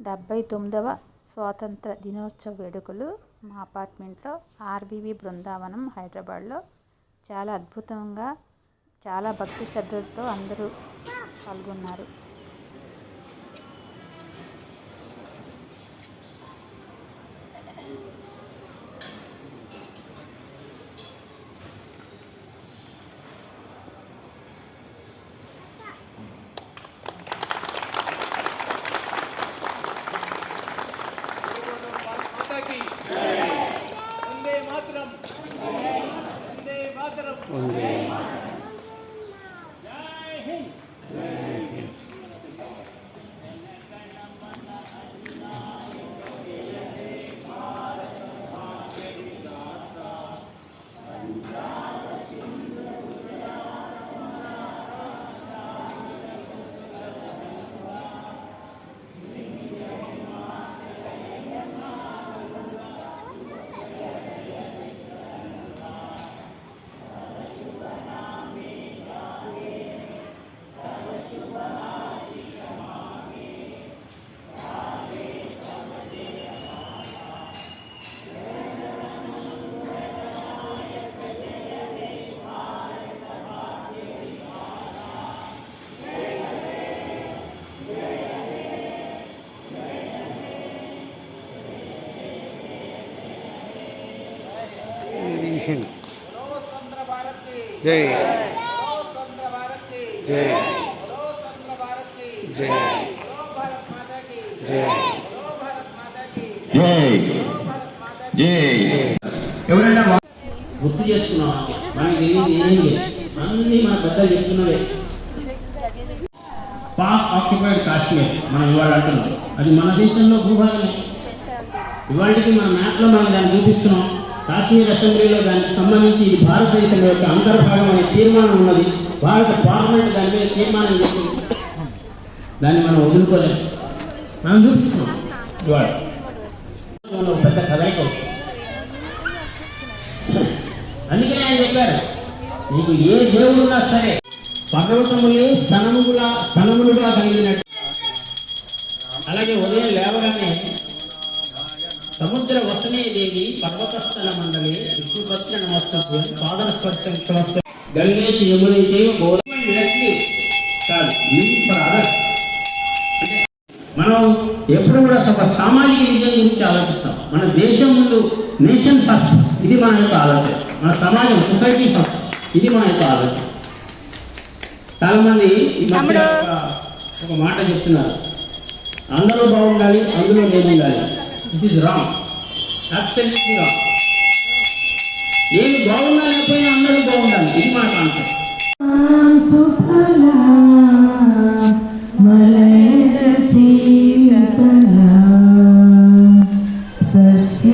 డెబ్బై తొమ్మిదవ స్వాతంత్ర దినోత్సవ వేడుకలు మా అపార్ట్మెంట్లో ఆర్బీవీ బృందావనం హైదరాబాద్లో చాలా అద్భుతంగా చాలా భక్తి శ్రద్ధలతో అందరూ పాల్గొన్నారు. 我觉 హింద్ జై జై జై జై జై జై ఎవరైనా గుర్తు చేస్తున్నాం మనకి తెలియదు అన్ని మన చెప్తున్నవే. పాక్ ఆక్యుపైడ్ కాశ్మీర్ మనం ఇవాళ అంటున్నాం. అది మన దేశంలో భూభాగమే. ఇవాళకి మన మ్యాప్లో మనం దాన్ని చూపిస్తున్నాం. కాశ్మీర్ అసెంబ్లీలో దానికి సంబంధించి ఇది భారతదేశం యొక్క అంతర్భాగం అనే తీర్మానం ఉన్నది. భారత పార్లమెంట్ దాని మీద తీర్మానం చేసింది. దాన్ని మనం వదులుకోలేము మనం చూపిస్తున్నాం. ఇవాళ. పెద్ద కదలిక. అందుకనే ఆయన చెప్పారు నీకు ఏ దేవుడున్నా సరే పర్వతములే స్థనముల స్థనములుగా కలిగినట్టు. అలాగే వసనే దేవి పర్వతస్థల మండలి విష్ణుపత్ర నమస్తభ్యం పాదన స్పర్శం గోదావరి విలక్కి కాదు అంటే మనం ఎప్పుడు కూడా ఒక సామాజిక విజయం గురించి ఆలోచిస్తాం. మన దేశం ముందు నేషన్ ఫస్ట్. ఇది మన యొక్క ఆలోచన. మన సమాజం సొసైటీ ఫస్ట్. ఇది మన యొక్క ఆలోచన. చాలా మంది ఈ మధ్య ఒక- ఒక మాట చెప్తున్నారు. అందరూ బాగుండాలి అందులో నేను ఉండాలి this is wrong absolutely wrong నేను బాగున్నా లేకపోయినా అందరూ బాగుండాలి. ఇది మాట కాన్సెప్ట్ సస్య